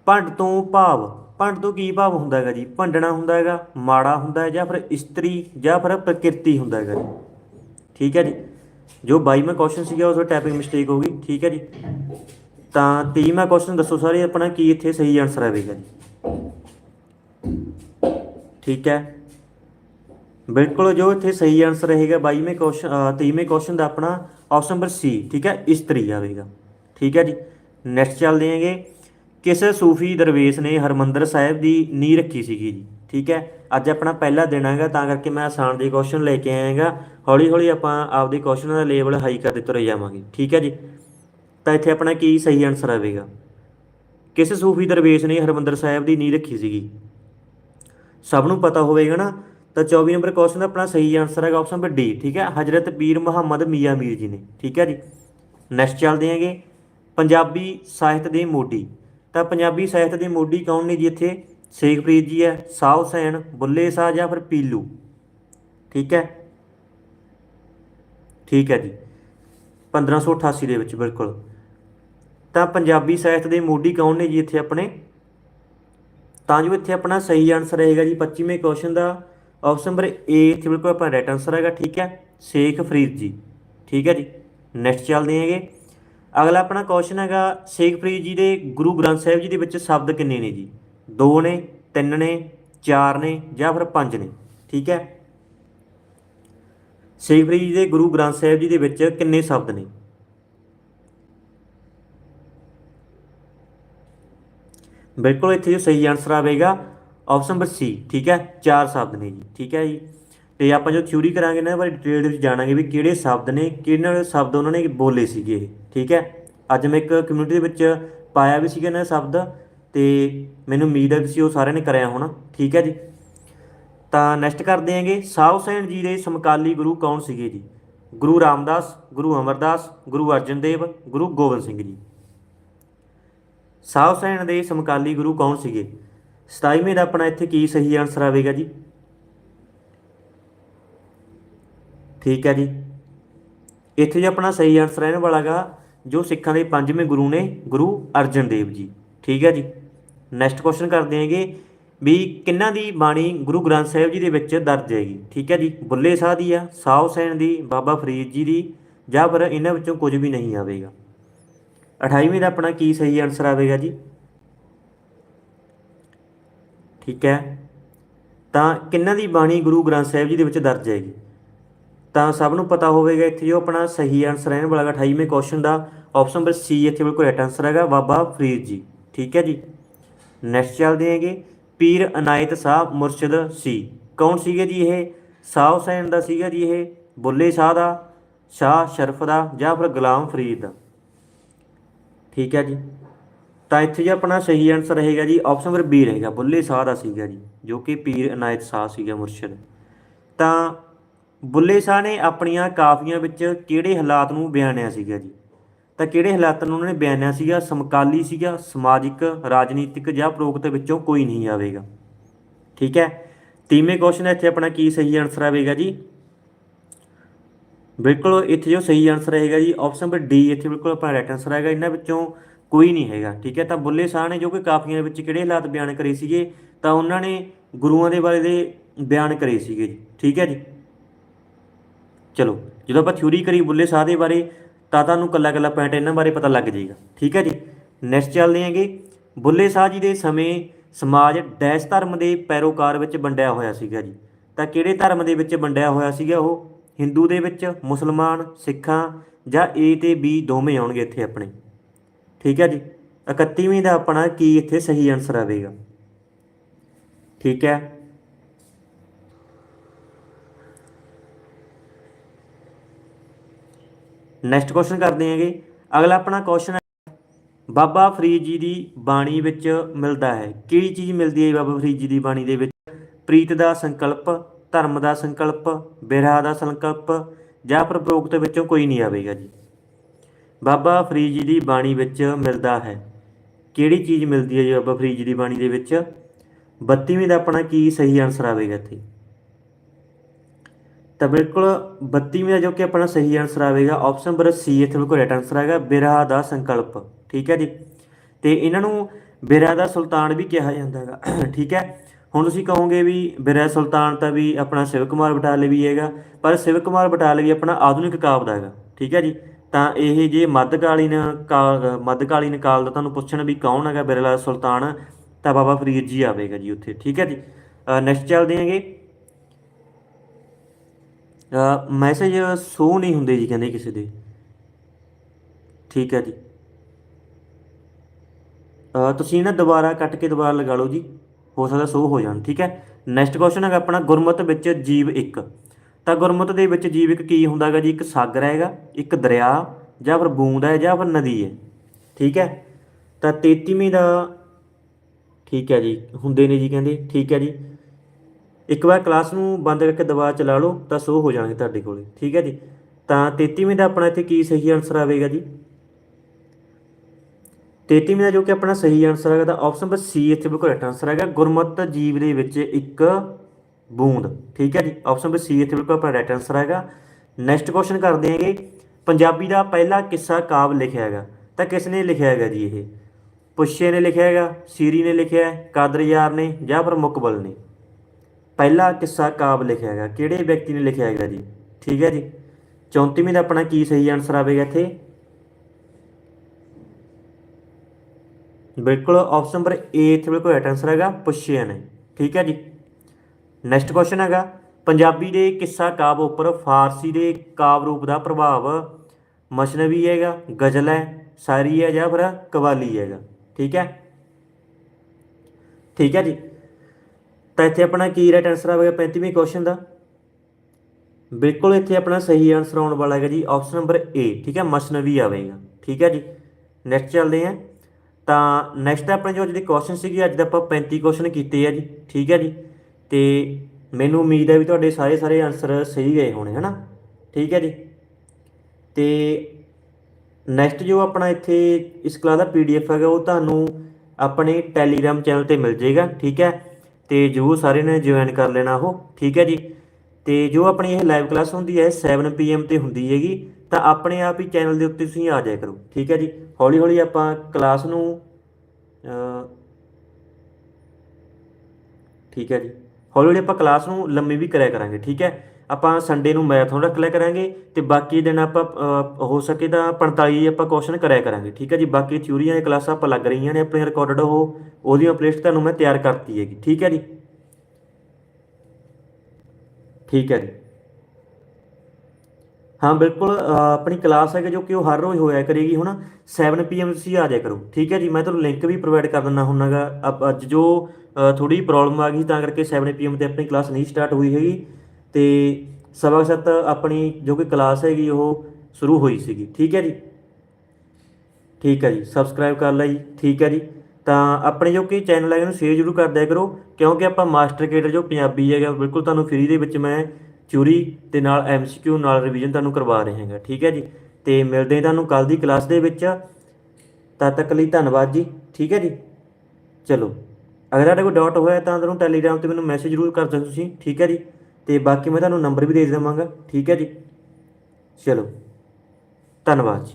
ਭੰਡ ਤੋਂ ਭਾਵ, ਭੰਡ ਤੋਂ ਕੀ ਭਾਵ ਹੁੰਦਾ ਹੈਗਾ ਜੀ? ਭੰਡਣਾ ਹੁੰਦਾ ਹੈਗਾ, ਮਾੜਾ ਹੁੰਦਾ ਹੈ ਜਾਂ ਫਿਰ ਇਸਤਰੀ ਜਾਂ ਫਿਰ ਪ੍ਰਕਿਰਤੀ ਹੁੰਦਾ ਹੈਗਾ ਜੀ। ਠੀਕ ਹੈ ਜੀ। ਜੋ 22ਵਾਂ ਕੁਐਸਚਨ ਸੀਗਾ, ਉਸ ਵਿੱਚ ਟਾਈਪਿੰਗ ਮਿਸਟੇਕ ਹੋ ਗਈ, ਠੀਕ ਹੈ ਜੀ। ਤਾਂ 23ਵਾਂ ਕੁਐਸਚਨ ਦੱਸੋ ਸਾਰੇ, ਆਪਣਾ ਕੀ ਇੱਥੇ ਸਹੀ ਆਨਸਰ ਆਵੇਗਾ ਜੀ ਠੀਕ ਹੈ? ਬਿਲਕੁਲ ਜੋ ਇੱਥੇ ਸਹੀ ਆਨਸਰ ਰਹੇਗਾ 22ਵੇਂ ਕੁਐਸਚਨ 23ਵੇਂ ਕੁਐਸਚਨ ਦਾ ਆਪਣਾ ਆਪਸ਼ਨ ਨੰਬਰ ਸੀ ਠੀਕ ਹੈ? ਇਸਤਰੀ ਆਵੇਗਾ ਠੀਕ ਹੈ ਜੀ? ਨੈਕਸਟ ਚੱਲਦੇ ਹਾਂਗੇ। ਕਿਸ ਸੂਫੀ ਦਰਵੇਸ਼ ਨੇ ਹਰਮੰਦਰ ਸਾਹਿਬ ਦੀ ਨੀਂਹ ਰੱਖੀ ਸੀਗੀ ਜੀ, ਠੀਕ ਹੈ? ਅੱਜ ਆਪਣਾ ਪਹਿਲਾ ਦਿਨ ਹੈਗਾ, ਤਾਂ ਕਰਕੇ ਮੈਂ ਆਸਾਨ ਦੇ ਕੁਐਸਚਨ ਲੈ ਕੇ ਆਇਆਗਾ। ਹੌਲੀ ਹੌਲੀ ਆਪਾਂ ਆਪਦੇ ਕੁਐਸਚਨਾਂ ਦਾ ਲੈਵਲ ਹਾਈ ਕਰਦੇ ਤੁਰੇ ਜਾਵਾਂਗੇ, ਠੀਕ ਹੈ ਜੀ? ਤਾਂ ਇੱਥੇ ਆਪਣਾ ਕੀ ਸਹੀ ਆਨਸਰ ਆਵੇਗਾ? ਕਿਸ ਸੂਫੀ ਦਰਵੇਸ਼ ਨੇ ਹਰਮੰਦਰ ਸਾਹਿਬ ਦੀ ਨੀਂਹ ਰੱਖੀ ਸੀਗੀ। ਸਭ ਨੂੰ ਪਤਾ ਹੋਵੇਗਾ ਨਾ, ਤਾਂ 24 ਨੰਬਰ ਕੁਐਸਚਨ ਦਾ ਆਪਣਾ ਸਹੀ ਆਨਸਰ ਹੈਗਾ ਆਪਸ਼ਨ ਨੰਬਰ ਡੀ ਠੀਕ ਹੈ? ਹਜ਼ਰਤ ਪੀਰ ਮੁਹੰਮਦ ਮੀਆਂ ਮੀਰ ਜੀ ਨੇ, ਠੀਕ ਹੈ ਜੀ? ਨੈਕਸਟ ਚੱਲਦੇ ਹਾਂਗੇ। ਪੰਜਾਬੀ ਸਾਹਿਤ ਦੇ ਮੋਢੀ। ਤਾਂ ਪੰਜਾਬੀ ਸਾਹਿਤ ਦੇ ਮੋਢੀ ਕੌਣ ਨੇ ਜੀ ਇੱਥੇ? ਸੇਖਪ੍ਰੀਤ ਜੀ ਹੈ, ਸਾਹ ਹੁਸੈਨ ਬੁੱਲੇ ਸ਼ਾਹ ਜਾਂ ਫਿਰ ਪੀਲੂ? ਠੀਕ ਹੈ? ਠੀਕ ਹੈ ਜੀ। 1588 ਦੇ ਵਿੱਚ ਬਿਲਕੁਲ। ਤਾਂ ਪੰਜਾਬੀ ਸਾਹਿਤ ਦੇ ਮੋਢੀ ਕੌਣ ਨੇ ਜੀ ਇੱਥੇ ਆਪਣੇ? ਤਾਂ ਜੋ ਇੱਥੇ ਆਪਣਾ ਸਹੀ ਆਨਸਰ ਰਹੇਗਾ ਜੀ 25ਵੇਂ ਕੁਐਸਚਨ ਦਾ। ਆਪਸ਼ਨ ਨੰਬਰ ਏ ਇੱਥੇ ਬਿਲਕੁਲ ਆਪਣਾ ਰਾਈਟ ਆਨਸਰ ਹੈਗਾ, ਠੀਕ ਹੈ? ਸ਼ੇਖ ਫਰੀਦ ਜੀ, ਠੀਕ ਹੈ ਜੀ? ਨੈਕਸਟ ਚੱਲਦੇ ਹੈਗੇ ਅਗਲਾ ਆਪਣਾ ਕੁਐਸਚਨ ਹੈਗਾ, ਸ਼ੇਖ ਫਰੀਦ ਜੀ ਦੇ ਗੁਰੂ ਗ੍ਰੰਥ ਸਾਹਿਬ ਜੀ ਦੇ ਵਿੱਚ ਸ਼ਬਦ ਕਿੰਨੇ ਨੇ ਜੀ? ਦੋ ਨੇ, ਤਿੰਨ ਨੇ, ਚਾਰ ਨੇ ਜਾਂ ਫਿਰ ਪੰਜ ਨੇ? ਠੀਕ ਹੈ? ਸ਼ੇਖ ਫਰੀਦ ਜੀ ਦੇ ਗੁਰੂ ਗ੍ਰੰਥ ਸਾਹਿਬ ਜੀ ਦੇ ਵਿੱਚ ਕਿੰਨੇ ਸ਼ਬਦ ਨੇ? ਬਿਲਕੁਲ ਇੱਥੇ ਜੋ ਸਹੀ ਆਨਸਰ ਆਵੇਗਾ ਆਪਸ਼ਨ ਨੰਬਰ ਸੀ ਠੀਕ ਹੈ? ਚਾਰ ਸ਼ਬਦ ਨੇ ਜੀ, ਠੀਕ ਹੈ ਜੀ? ਤੇ ਆਪਾਂ ਜੋ ਥਿਊਰੀ ਕਰਾਂਗੇ ਨਾ ਬਾਰੇ ਡਿਟੇਲ ਦੇ ਵਿੱਚ ਜਾਣਾਂਗੇ ਵੀ ਕਿਹੜੇ ਸ਼ਬਦ ਨੇ ਕਿਹੜੇ ਸ਼ਬਦ ਉਹਨਾਂ ਨੇ ਬੋਲੇ ਸੀਗੇ ਇਹ, ਠੀਕ ਹੈ? ਅੱਜ ਮੈਂ ਇੱਕ ਕਮਿਊਨਿਟੀ ਦੇ ਵਿੱਚ ਪਾਇਆ ਵੀ ਸੀਗਾ ਨਾ ਸ਼ਬਦ, ਤੇ ਮੈਨੂੰ ਉਮੀਦ ਹੈ ਤੁਸੀਂ ਉਹ ਸਾਰਿਆਂ ਨੇ ਕਰਿਆ ਹੋਣਾ, ਠੀਕ ਹੈ ਜੀ? ਤਾਂ ਨੈਕਸਟ ਕਰਦੇ ਹਾਂਗੇ ਸਾਹ ਸੈਨ ਜੀ ਦੇ ਸਮਕਾਲੀ ਗੁਰੂ ਕੌਣ ਸੀਗੇ ਜੀ? ਗੁਰੂ ਰਾਮਦਾਸ, ਗੁਰੂ ਅਮਰਦਾਸ, ਗੁਰੂ ਅਰਜਨ ਦੇਵ, ਗੁਰੂ ਗੋਬਿੰਦ ਸਿੰਘ ਜੀ। ਸਾਹ ਹੁਸੈਨ ਦੇ ਸਮਕਾਲੀ ਗੁਰੂ ਕੌਣ ਸੀਗੇ? 27ਵੇਂ ਦਾ ਆਪਣਾ ਇੱਥੇ ਕੀ ਸਹੀ ਆਨਸਰ ਆਵੇਗਾ ਜੀ? ਠੀਕ ਹੈ ਜੀ। ਇੱਥੇ ਜੀ ਆਪਣਾ ਸਹੀ ਆਨਸਰ ਰਹਿਣ ਵਾਲਾਗਾ ਜੋ ਸਿੱਖਾਂ ਦੇ ਪੰਜਵੇਂ ਗੁਰੂ ਨੇ, ਗੁਰੂ ਅਰਜਨ ਦੇਵ ਜੀ। ਠੀਕ ਹੈ ਜੀ। ਨੈਕਸਟ ਕੁਐਸਚਨ ਕਰਦੇ ਹਾਂਗੇ, ਵੀ ਕਿੰਨਾਂ ਦੀ ਬਾਣੀ ਗੁਰੂ ਗ੍ਰੰਥ ਸਾਹਿਬ ਜੀ ਦੇ ਵਿੱਚ ਦਰਜ ਹੈਗੀ? ਠੀਕ ਹੈ ਜੀ। ਬੁੱਲੇ ਸ਼ਾਹ ਦੀ ਆ, ਸਾਹ ਹੁਸੈਨ ਦੀ, ਬਾਬਾ ਫਰੀਦ ਜੀ ਦੀ, ਜਾਂ ਫਿਰ ਇਹਨਾਂ ਵਿੱਚੋਂ ਕੁਝ ਵੀ ਨਹੀਂ ਆਵੇਗਾ। 28ਵੀਂ ਦਾ ਆਪਣਾ ਕੀ ਸਹੀ ਆਨਸਰ ਆਵੇਗਾ ਜੀ? ਠੀਕ ਹੈ। ਤਾਂ ਕਿੰਨਾਂ ਦੀ ਬਾਣੀ ਗੁਰੂ ਗ੍ਰੰਥ ਸਾਹਿਬ ਜੀ ਦੇ ਵਿੱਚ ਦਰਜ ਹੈਗੀ? ਤਾਂ ਸਭ ਨੂੰ ਪਤਾ ਹੋਵੇਗਾ ਇੱਥੇ ਜੋ ਆਪਣਾ ਸਹੀ ਆਨਸਰ ਰਹਿਣ ਵਾਲਾ 28ਵੇਂ ਕੁਐਸਚਨ ਦਾ ਆਪਸ਼ਨ ਨੰਬਰ ਸੀ ਇੱਥੇ ਬਿਲਕੁਲ ਰਾਈਟ ਆਨਸਰ ਹੈਗਾ, ਬਾਬਾ ਫਰੀਦ ਜੀ। ਠੀਕ ਹੈ ਜੀ। ਨੈਕਸਟ ਚੱਲਦੇ ਹੈਗੇ, ਪੀਰ ਅਨਾਇਤ ਸਾਹਿਬ ਮੁਰਸ਼ਿਦ ਸੀ। ਕੌਣ ਸੀਗੇ ਜੀ ਇਹ? ਸਾਹ ਹੁਸੈਨ ਦਾ ਸੀਗਾ ਜੀ ਇਹ, ਬੁੱਲੇ ਸ਼ਾਹ ਦਾ, ਸ਼ਾਹ ਸ਼ਰਫ ਦਾ ਜਾਂ ਫਿਰ ਗੁਲਾਮ ਫਰੀਦ ਦਾ। ਠੀਕ ਹੈ ਜੀ। ਤਾਂ ਇੱਥੇ ਜੀ ਆਪਣਾ ਸਹੀ ਆਨਸਰ ਰਹੇਗਾ ਜੀ ਆਪਸ਼ਨ ਨੰਬਰ ਬੀ ਰਹੇਗਾ, ਬੁੱਲੇ ਸ਼ਾਹ ਦਾ ਸੀਗਾ ਜੀ, ਜੋ ਕਿ ਪੀਰ ਅਨਾਇਤ ਸ਼ਾਹ ਸੀਗਾ ਮੁਰਸ਼ਿਦ। ਤਾਂ ਬੁੱਲੇ ਸ਼ਾਹ ਨੇ ਆਪਣੀਆਂ ਕਾਫੀਆਂ ਵਿੱਚ ਕਿਹੜੇ ਹਾਲਾਤ ਨੂੰ ਬਿਆਨਿਆ ਸੀਗਾ ਜੀ? ਤਾਂ ਕਿਹੜੇ ਹਾਲਾਤਾਂ ਨੂੰ ਉਹਨਾਂ ਨੇ ਬਿਆਨਿਆ ਸੀਗਾ? ਸਮਕਾਲੀ ਸੀਗਾ, ਸਮਾਜਿਕ, ਰਾਜਨੀਤਿਕ ਜਾਂ ਪ੍ਰੋਗਤ ਵਿੱਚੋਂ ਕੋਈ ਨਹੀਂ ਆਵੇਗਾ। ਠੀਕ ਹੈ। ਤੀਵੇਂ ਕੁਐਸਚਨ ਇੱਥੇ ਆਪਣਾ ਕੀ ਸਹੀ ਆਨਸਰ ਆਵੇਗਾ ਜੀ? ਬਿਲਕੁਲ ਇੱਥੇ ਜੋ ਸਹੀ ਆਨਸਰ ਹੈਗਾ ਜੀ ਆਪਸ਼ਨ ਨੰਬਰ ਡੀ ਇੱਥੇ ਬਿਲਕੁਲ ਆਪਣਾ ਰਾਈਟ ਆਨਸਰ ਹੈਗਾ, ਇਹਨਾਂ ਵਿੱਚੋਂ ਕੋਈ ਨਹੀਂ ਹੈਗਾ, ਠੀਕ ਹੈ? ਤਾਂ ਬੁੱਲੇ ਸ਼ਾਹ ਨੇ ਜੋ ਕਿ ਕਾਫੀਆਂ ਦੇ ਵਿੱਚ ਕਿਹੜੇ ਹਾਲਾਤ ਬਿਆਨ ਕਰੇ ਸੀਗੇ, ਤਾਂ ਉਹਨਾਂ ਨੇ ਗੁਰੂਆਂ ਦੇ ਬਾਰੇ ਦੇ ਬਿਆਨ ਕਰੇ ਸੀਗੇ ਜੀ, ਠੀਕ ਹੈ ਜੀ? ਚਲੋ, ਜਦੋਂ ਆਪਾਂ ਥਿਊਰੀ ਕਰੀ ਬੁੱਲੇ ਸ਼ਾਹ ਦੇ ਬਾਰੇ, ਤਾਂ ਤੁਹਾਨੂੰ ਕੱਲਾ ਕੱਲਾ ਪੁਆਇੰਟ ਇਹਨਾਂ ਬਾਰੇ ਪਤਾ ਲੱਗ ਜਾਏਗਾ, ਠੀਕ ਹੈ ਜੀ? ਨੈਕਸਟ ਚੱਲਦੇ ਹਾਂਗੇ, ਬੁੱਲੇ ਸ਼ਾਹ ਜੀ ਦੇ ਸਮੇਂ ਸਮਾਜ ਡੈਸ਼ ਧਰਮ ਦੇ ਪੈਰੋਕਾਰ ਵਿੱਚ ਵੰਡਿਆ ਹੋਇਆ ਸੀਗਾ ਜੀ, ਤਾਂ ਕਿਹੜੇ ਧਰਮ ਦੇ ਵਿੱਚ ਵੰਡਿਆ ਹੋਇਆ ਸੀਗਾ ਉਹ? ਹਿੰਦੂ ਦੇ ਵਿੱਚ ਮੁਸਲਮਾਨ, ਸਿੱਖਾਂ ਜਾਂ ਏ ਤੇ ਬੀ ਦੋਵੇਂ ਆਉਣਗੇ ਇੱਥੇ ਆਪਣੇ। ਠੀਕ ਹੈ ਜੀ? 31ਵੀਂ ਦਾ ਆਪਣਾ ਕੀ ਇੱਥੇ ਸਹੀ ਆਨਸਰ ਆਵੇਗਾ? ਠੀਕ ਹੈ? ਨੈਕਸਟ ਕੁਐਸਚਨ ਕਰਦੇ ਹਾਂਗੇ ਅਗਲਾ ਆਪਣਾ ਕੁਐਸਚਨ ਬਾਬਾ ਫਰੀਦ ਜੀ ਦੀ ਬਾਣੀ ਵਿੱਚ ਮਿਲਦਾ ਹੈ। ਕਿਹੜੀ ਚੀਜ਼ ਮਿਲਦੀ ਹੈ ਬਾਬਾ ਫਰੀਦ ਜੀ ਦੀ ਬਾਣੀ ਦੇ ਵਿੱਚ? ਪ੍ਰੀਤ ਦਾ ਸੰਕਲਪ ਧਰਮ ਦਾ ਸੰਕਲਪ ਬਿਰਹਾ ਦਾ ਸੰਕਲਪ ਜਾਂ ਪ੍ਰਪ੍ਰੋਕਤ ਵਿੱਚੋਂ ਕੋਈ ਨਹੀਂ ਆਵੇਗਾ ਜੀ। ਬਾਬਾ ਫਰੀਦ ਜੀ ਦੀ ਬਾਣੀ ਵਿੱਚ ਮਿਲਦਾ ਹੈ। ਕਿਹੜੀ ਚੀਜ਼ ਮਿਲਦੀ ਹੈ ਜੀ ਬਾਬਾ ਫਰੀਦ ਜੀ ਦੀ ਬਾਣੀ ਦੇ ਵਿੱਚ? 32ਵੀਂ ਦਾ ਆਪਣਾ ਕੀ ਸਹੀ ਆਨਸਰ ਆਵੇਗਾ ਇੱਥੇ? ਤਾਂ ਬਿਲਕੁਲ 32ਵੀਂ ਦਾ ਜੋ ਕਿ ਆਪਣਾ ਸਹੀ ਆਨਸਰ ਆਵੇਗਾ ਆਪਸ਼ਨ ਨੰਬਰ ਸੀ ਇੱਥੇ ਬਿਲਕੁਲ ਰਾਈਟ ਆਨਸਰ ਆਏਗਾ ਬਿਰਹਾ ਦਾ ਸੰਕਲਪ। ਠੀਕ ਹੈ ਜੀ? ਤੇ ਇਹਨਾਂ ਨੂੰ ਬਿਰਹਾ ਦਾ ਸੁਲਤਾਨ ਵੀ ਕਿਹਾ ਜਾਂਦਾ ਹੈਗਾ। ਠੀਕ ਹੈ? ਹੁਣ ਤੁਸੀਂ ਕਹੋਗੇ ਵੀ ਬਿਰਹਾ ਸੁਲਤਾਨ ਤਾਂ ਵੀ ਆਪਣਾ ਸ਼ਿਵ ਕੁਮਾਰ ਬਟਾਲੇ ਵੀ ਹੈਗਾ, ਪਰ ਸ਼ਿਵ ਕੁਮਾਰ ਬਟਾਲੇ ਵੀ ਆਪਣਾ ਆਧੁਨਿਕ ਕਾਵ ਦਾ ਹੈਗਾ, ਠੀਕ ਹੈ ਜੀ? ਤਾਂ ਇਹ ਜੇ ਮੱਧਕਾਲੀਨ ਕਾਲ ਮੱਧਕਾਲੀਨ ਕਾਲ ਦਾ ਤੁਹਾਨੂੰ ਪੁੱਛਣ ਵੀ ਕੌਣ ਹੈਗਾ ਬਿਰਲਾ ਸੁਲਤਾਨ, ਤਾਂ ਬਾਬਾ ਫਰੀਦ ਜੀ ਆਵੇਗਾ ਜੀ ਉੱਥੇ, ਠੀਕ ਹੈ ਜੀ? ਨੈਕਸਟ ਚੱਲਦੇ ਹਾਂਗੇ। ਮੈਸੇਜ ਸ਼ੋ ਨਹੀਂ ਹੁੰਦੇ ਜੀ ਕਹਿੰਦੇ ਕਿਸੇ ਦੇ। ਠੀਕ ਹੈ ਜੀ। ਤੁਸੀਂ ਨਾ ਦੁਬਾਰਾ ਕੱਟ ਕੇ ਦੁਬਾਰਾ ਲਗਾ ਲਓ ਜੀ। ਹੋ ਸਕਦਾ ਸ਼ੋ ਹੋ ਜਾਣ, ਠੀਕ ਹੈ? ਨੈਕਸਟ ਕੁਐਸਚਨ ਹੈਗਾ ਆਪਣਾ, ਗੁਰਮਤ ਵਿੱਚ ਜੀਵ ਇੱਕ। ਤਾਂ ਗੁਰਮਤ ਦੇ ਵਿੱਚ ਜੀਵ ਇੱਕ ਕੀ ਹੁੰਦਾ ਹੈਗਾ ਜੀ? ਇੱਕ ਸਾਗਰ ਹੈਗਾ, ਇੱਕ ਦਰਿਆ, ਜਾਂ ਫਿਰ ਬੂੰਦ ਹੈ, ਜਾਂ ਫਿਰ ਨਦੀ ਹੈ, ਠੀਕ ਹੈ? ਤਾਂ 33ਵੀਂ ਦਾ, ਠੀਕ ਹੈ ਜੀ, ਹੁੰਦੇ ਨੇ ਜੀ ਕਹਿੰਦੇ, ਠੀਕ ਹੈ ਜੀ। ਇੱਕ ਵਾਰ ਕਲਾਸ ਨੂੰ ਬੰਦ ਕਰਕੇ ਦੁਬਾਰਾ ਚਲਾ ਲਓ, ਤਾਂ ਸ਼ੋ ਹੋ ਜਾਣਗੇ ਤੁਹਾਡੇ ਕੋਲੇ, ਠੀਕ ਹੈ ਜੀ? ਤਾਂ 33ਵੀਂ ਦਾ ਆਪਣਾ ਇੱਥੇ ਕੀ ਸਹੀ ਆਨਸਰ ਆਵੇਗਾ ਜੀ? 33ਵੀਂ ਦਾ ਜੋ ਕਿ ਆਪਣਾ ਸਹੀ ਆਨਸਰ ਹੈਗਾ, ਤਾਂ ਆਪਸ਼ਨ ਨੰਬਰ ਸੀ ਇੱਥੇ ਬਿਲਕੁਲ ਰਾਈਟ ਆਨਸਰ ਹੈਗਾ, ਗੁਰਮਤ ਜੀਵ ਦੇ ਵਿੱਚ ਇੱਕ ਬੂੰਦ, ਠੀਕ ਹੈ ਜੀ? ਆਪਸ਼ਨ ਨੰਬਰ ਸੀ ਇੱਥੇ ਬਿਲਕੁਲ ਆਪਣਾ ਰਾਈਟ ਆਨਸਰ ਹੈਗਾ। ਨੈਕਸਟ ਕੁਐਸਚਨ ਕਰਦੇ ਹਾਂਗੇ, ਪੰਜਾਬੀ ਦਾ ਪਹਿਲਾ ਕਿੱਸਾ ਕਾਵਿ ਲਿਖਿਆ ਹੈਗਾ, ਤਾਂ ਕਿਸ ਨੇ ਲਿਖਿਆ ਹੈਗਾ ਜੀ ਇਹ? ਪੁੱਛੇ ਨੇ ਲਿਖਿਆ ਹੈਗਾ, ਸੀਰੀ ਨੇ ਲਿਖਿਆ ਹੈ, ਕਾਦਰ ਯਾਰ ਨੇ ਜਾਂ ਫਿਰ ਮੁਕਬਲ ਨੇ? ਪਹਿਲਾ ਕਿੱਸਾ ਕਾਵਿ ਲਿਖਿਆ ਹੈਗਾ, ਕਿਹੜੇ ਵਿਅਕਤੀ ਨੇ ਲਿਖਿਆ ਹੈਗਾ ਜੀ? ਠੀਕ ਹੈ ਜੀ? 34ਵੀਂ ਦਾ ਆਪਣਾ ਕੀ ਸਹੀ ਆਨਸਰ ਆਵੇਗਾ ਇੱਥੇ? ਬਿਲਕੁਲ ਆਪਸ਼ਨ ਨੰਬਰ ਏ ਇੱਥੇ ਬਿਲਕੁਲ ਰਾਈਟ ਆਨਸਰ ਹੈਗਾ ਪੁੱਛਿਆ ਨੇ ਠੀਕ ਹੈ ਜੀ? ਨੈਕਸਟ ਕੁਐਸਚਨ ਹੈਗਾ, ਪੰਜਾਬੀ ਦੇ ਕਿੱਸਾ ਕਾਵ ਉੱਪਰ ਫਾਰਸੀ ਦੇ ਕਾਵ ਰੂਪ ਦਾ ਪ੍ਰਭਾਵ ਮਸ਼ਨਵੀ ਹੈਗਾ, ਗਜ਼ਲ ਹੈ ਸਾਰੀ ਹੈ ਜਾਂ ਫਿਰ ਕਵਾਲੀ ਹੈਗਾ। ਠੀਕ ਹੈ? ਠੀਕ ਹੈ ਜੀ? ਤਾਂ ਇੱਥੇ ਆਪਣਾ ਕੀ ਰਾਈਟ ਆਨਸਰ ਆਵੇਗਾ 35ਵੀਂ ਕੁਐਸਚਨ ਦਾ? ਬਿਲਕੁਲ ਇੱਥੇ ਆਪਣਾ ਸਹੀ ਆਨਸਰ ਆਉਣ ਵਾਲਾ ਹੈਗਾ ਜੀ ਆਪਸ਼ਨ ਨੰਬਰ ਏ ਠੀਕ ਹੈ? ਮਸ਼ਨਵੀ ਆਵੇਗਾ। ਠੀਕ ਹੈ ਜੀ? ਨੈਕਸਟ ਚੱਲਦੇ ਹਾਂ। ਤਾਂ ਨੈਕਸਟ ਆਪਣੇ ਜੋ ਅੱਜ ਦੇ ਕੁਐਸਚਨ ਸੀਗੇ, ਅੱਜ ਦੇ ਆਪਾਂ 35 ਕੁਐਸਚਨ ਕੀਤੇ ਆ ਜੀ, ਠੀਕ ਹੈ ਜੀ? ਤੇ ਮੈਨੂੰ ਉਮੀਦ ਹੈ ਵੀ ਤੁਹਾਡੇ ਸਾਰੇ ਸਾਰੇ ਆਨਸਰ ਸਹੀ ਗਏ ਹੋਣੇ, ਹਨਾ? ਠੀਕ ਹੈ ਜੀ? ਤੇ ਨੈਕਸਟ ਜੋ ਆਪਣਾ ਇੱਥੇ ਇਸ ਕਲਾਸ ਦਾ ਪੀਡੀਐਫ ਹੈਗਾ, ਉਹ ਤੁਹਾਨੂੰ ਆਪਣੇ ਟੈਲੀਗ੍ਰਾਮ ਚੈਨਲ ਤੇ ਮਿਲ ਜਾਏਗਾ, ਠੀਕ ਹੈ ਤੇ ਜਰੂਰ ਸਾਰੇ ਨੇ ਜੁਆਇਨ ਕਰ ਲੈਣਾ ਉਹ, ਠੀਕ ਹੈ ਜੀ? ਤੇ ਜੋ ਆਪਣੀ ਇਹ ਲਾਈਵ ਕਲਾਸ ਹੁੰਦੀ ਹੈ 7 pm ਤੇ ਹੁੰਦੀ ਹੈਗੀ ਤਾਂ ਆਪਣੇ ਆਪ ਹੀ ਚੈਨਲ ਦੇ ਉੱਤੇ ਤੁਸੀਂ ਆ ਜਾਇਆ ਕਰੋ। ਠੀਕ ਹੈ ਜੀ? ਹੌਲੀ ਹੌਲੀ ਆਪਾਂ ਕਲਾਸ ਨੂੰ ਠੀਕ ਹੈ ਜੀ? ਹੌਲੀ ਹੌਲੀ ਆਪਾਂ ਕਲਾਸ ਨੂੰ ਲੰਮੀ ਵੀ ਕਰਿਆ ਕਰਾਂਗੇ, ਠੀਕ ਹੈ? ਆਪਾਂ ਸੰਡੇ ਨੂੰ ਮੈਥੋਂ ਰੱਖ ਲਿਆ ਕਰਾਂਗੇ ਤੇ ਬਾਕੀ ਦਿਨ ਆਪਾਂ ਹੋ ਸਕੇ ਤਾਂ 45 ਆਪਾਂ ਕੁਐਸਚਨ ਕਰਿਆ ਕਰਾਂਗੇ, ਠੀਕ ਹੈ ਜੀ? ਬਾਕੀ ਥਿਊਰੀਆਂ ਦੀਆਂ ਕਲਾਸਾਂ ਆਪਾਂ ਲੱਗ ਰਹੀਆਂ ਨੇ ਆਪਣੀਆਂ ਰਿਕਾਰਡਡ ਉਹ, ਉਹਦੀਆਂ ਪਲੇਲਿਸਟ ਤੁਹਾਨੂੰ ਮੈਂ ਤਿਆਰ ਕਰਤੀ ਹੈਗੀ, ਠੀਕ ਹੈ ਜੀ? ਠੀਕ ਹੈ ਜੀ। ਹਾਂ, ਬਿਲਕੁਲ ਆਪਣੀ ਕਲਾਸ ਹੈਗਾ ਜੋ ਕਿ ਉਹ ਹਰ ਰੋਜ਼ ਹੋਇਆ ਕਰੇਗੀ ਹੁਣ 7 pm ਤੁਸੀਂ ਆ ਜਾਇਆ ਕਰੋ, ਠੀਕ ਹੈ ਜੀ? ਮੈਂ ਤੁਹਾਨੂੰ ਲਿੰਕ ਵੀ ਪ੍ਰੋਵਾਈਡ ਕਰ ਦਿੰਦਾ ਹੁੰਨਾਗਾ। ਅਬ, ਅੱਜ ਜੋ ਥੋੜੀ ਪ੍ਰੋਬਲਮ ਆ ਗਈ ਤਾਂ ਕਰਕੇ 7 pm ਤੇ ਆਪਣੀ ਕਲਾਸ ਨਹੀਂ ਸਟਾਰਟ ਹੋਈ ਹੈਗੀ। ਤੇ ਸਵਾ ਕੁ ਸੱਤ ਆਪਣੀ ਜੋ ਕਿ ਕਲਾਸ ਹੈਗੀ ਉਹ ਸ਼ੁਰੂ ਹੋਈ ਸੀਗੀ, ਠੀਕ ਹੈ ਜੀ? ਠੀਕ ਹੈ ਜੀ ਸਬਸਕ੍ਰਾਈਬ ਕਰ ਲਿਆ ਜੀ ਠੀਕ ਹੈ ਜੀ? ਤਾਂ ਆਪਣੇ ਜੋ ਕਿ ਚੈਨਲ ਹੈ ਇਹਨੂੰ ਸ਼ੇਅਰ ਜ਼ਰੂਰ ਕਰ ਦਿਆ ਕਰੋ, ਕਿਉਂਕਿ ਆਪਾਂ ਮਾਸਟਰ ਕੇਡਰ ਜੋ ਪੰਜਾਬੀ ਹੈਗਾ, ਬਿਲਕੁਲ ਤੁਹਾਨੂੰ ਫ੍ਰੀ ਦੇ ਵਿੱਚ ਮੈਂ ਚੂਰੀ ਤੇ ਨਾਲ ਐਮਸੀਕਿਊ ਨਾਲ ਰਿਵੀਜ਼ਨ ਤੁਹਾਨੂੰ ਕਰਵਾ ਰਹੇ ਹਾਂਗਾ। ਠੀਕ ਹੈ ਜੀ? ਤੇ ਮਿਲਦੇ ਹਾਂ ਤੁਹਾਨੂੰ ਕੱਲ ਦੀ ਕਲਾਸ ਦੇ ਵਿੱਚ। ਤਦ ਤੱਕ ਲਈ ਧੰਨਵਾਦ ਜੀ। ਠੀਕ ਹੈ ਜੀ? ਚਲੋ। ਅਗਰ ਤੁਹਾਡੇ ਕੋਈ ਡਾਊਟ ਹੋਇਆ ਤਾਂ ਤੁਹਾਨੂੰ ਟੈਲੀਗ੍ਰਾਮ ਤੇ ਮੈਨੂੰ ਮੈਸੇਜ ਜ਼ਰੂਰ ਕਰ ਦਿਓ ਤੁਸੀਂ। ਠੀਕ ਹੈ ਜੀ? ਤੇ ਬਾਕੀ ਮੈਂ ਤੁਹਾਨੂੰ ਨੰਬਰ ਵੀ ਦੇ ਦੇਵਾਂਗਾ। ਠੀਕ ਹੈ ਜੀ? ਚਲੋ। ਧੰਨਵਾਦ ਜੀ।